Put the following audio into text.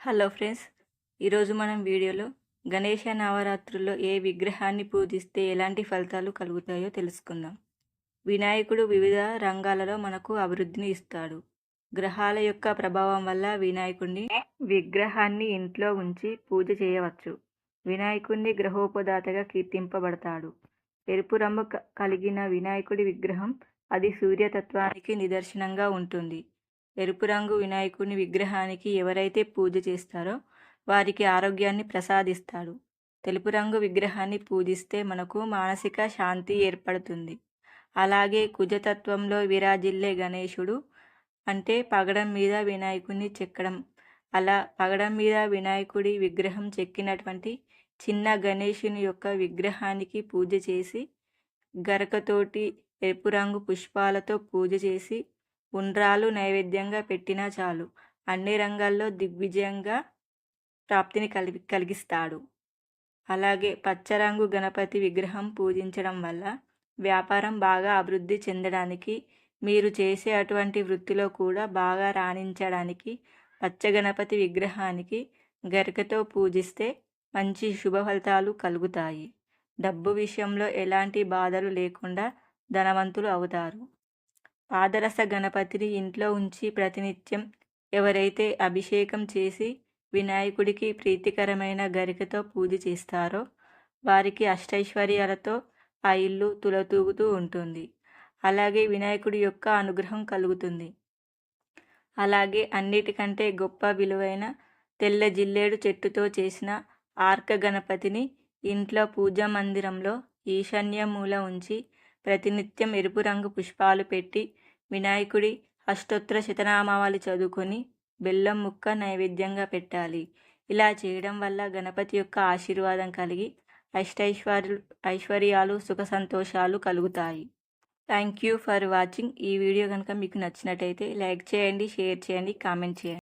Hello friends ఈరోజు మనం వీడియోలో గణేష నవరాత్రుల్లో ఏ విగ్రహాన్ని పూజిస్తే ఎలాంటి ఫలితాలు కలుగుతాయో తెలుసుకుందాం. వినాయకుడు వివిధ రంగాలలో మనకు అభివృద్ధిని ఇస్తాడు. గ్రహాల యొక్క ప్రభావం వల్ల వినాయకుడిని విగ్రహాన్ని ఇంట్లో ఉంచి పూజ చేయవచ్చు. వినాయకుడిని గ్రహోపదాతగా కీర్తింపబడతాడు. ఎరుపు రంగు కలిగిన వినాయకుడి విగ్రహం అది సూర్యతత్వానికి నిదర్శనంగా ఉంటుంది. ఎరుపు రంగు వినాయకుని విగ్రహానికి ఎవరైతే పూజ చేస్తారో వారికి ఆరోగ్యాన్ని ప్రసాదిస్తాడు. తెలుపు రంగు విగ్రహాన్ని పూజిస్తే మనకు మానసిక శాంతి ఏర్పడుతుంది. అలాగే కుజతత్వంలో విరాజిల్లే గణేశుడు అంటే పగడం మీద వినాయకుడిని చెక్కడం. అలా పగడం మీద వినాయకుడి విగ్రహం చెక్కినటువంటి చిన్న గణేషుని యొక్క విగ్రహానికి పూజ చేసి గరకతోటి ఎరుపు రంగు పుష్పాలతో పూజ చేసి ఉండ్రాలు నైవేద్యంగా పెట్టినా చాలు. అన్ని రంగాల్లో దిగ్విజయంగా ప్రాప్తిని కలిగి కలిగిస్తాడు. అలాగే పచ్చరంగు గణపతి విగ్రహం పూజించడం వల్ల వ్యాపారం బాగా అభివృద్ధి చెందడానికి మీరు చేసే అటువంటి వృత్తిలో కూడా బాగా రాణించడానికి పచ్చ గణపతి విగ్రహానికి గరికతో పూజిస్తే మంచి శుభ ఫలితాలు కలుగుతాయి. డబ్బు విషయంలో ఎలాంటి బాధలు లేకుండా ధనవంతులు అవుతారు. పాదరస గణపతిని ఇంట్లో ఉంచి ప్రతినిత్యం ఎవరైతే అభిషేకం చేసి వినాయకుడికి ప్రీతికరమైన గరికతో పూజ చేస్తారో వారికి అష్టైశ్వర్యాలతో ఆ ఇల్లు తులతూగుతూ ఉంటుంది. అలాగే వినాయకుడి యొక్క అనుగ్రహం కలుగుతుంది. అలాగే అన్నిటికంటే గొప్ప విలువైన తెల్ల జిల్లేడు చెట్టుతో చేసిన ఆర్క గణపతిని ఇంట్లో పూజా మందిరంలో ఈశాన్య మూల ఉంచి ప్రతినిత్యం ఎరుపు రంగు పుష్పాలు పెట్టి వినాయకుడి అష్టోత్తర శతనామావళి చదువుకొని బెల్లం ముక్క నైవేద్యంగా పెట్టాలి. ఇలా చేయడం వల్ల గణపతి యొక్క ఆశీర్వాదం కలిగి అష్టైశ్వర్య ఐశ్వర్యాలు సుఖ సంతోషాలు కలుగుతాయి. థ్యాంక్ యూ ఫర్ వాచింగ్ ఈ వీడియో కనుక మీకు నచ్చినట్టయితే లైక్ చేయండి షేర్ చేయండి కామెంట్ చేయండి.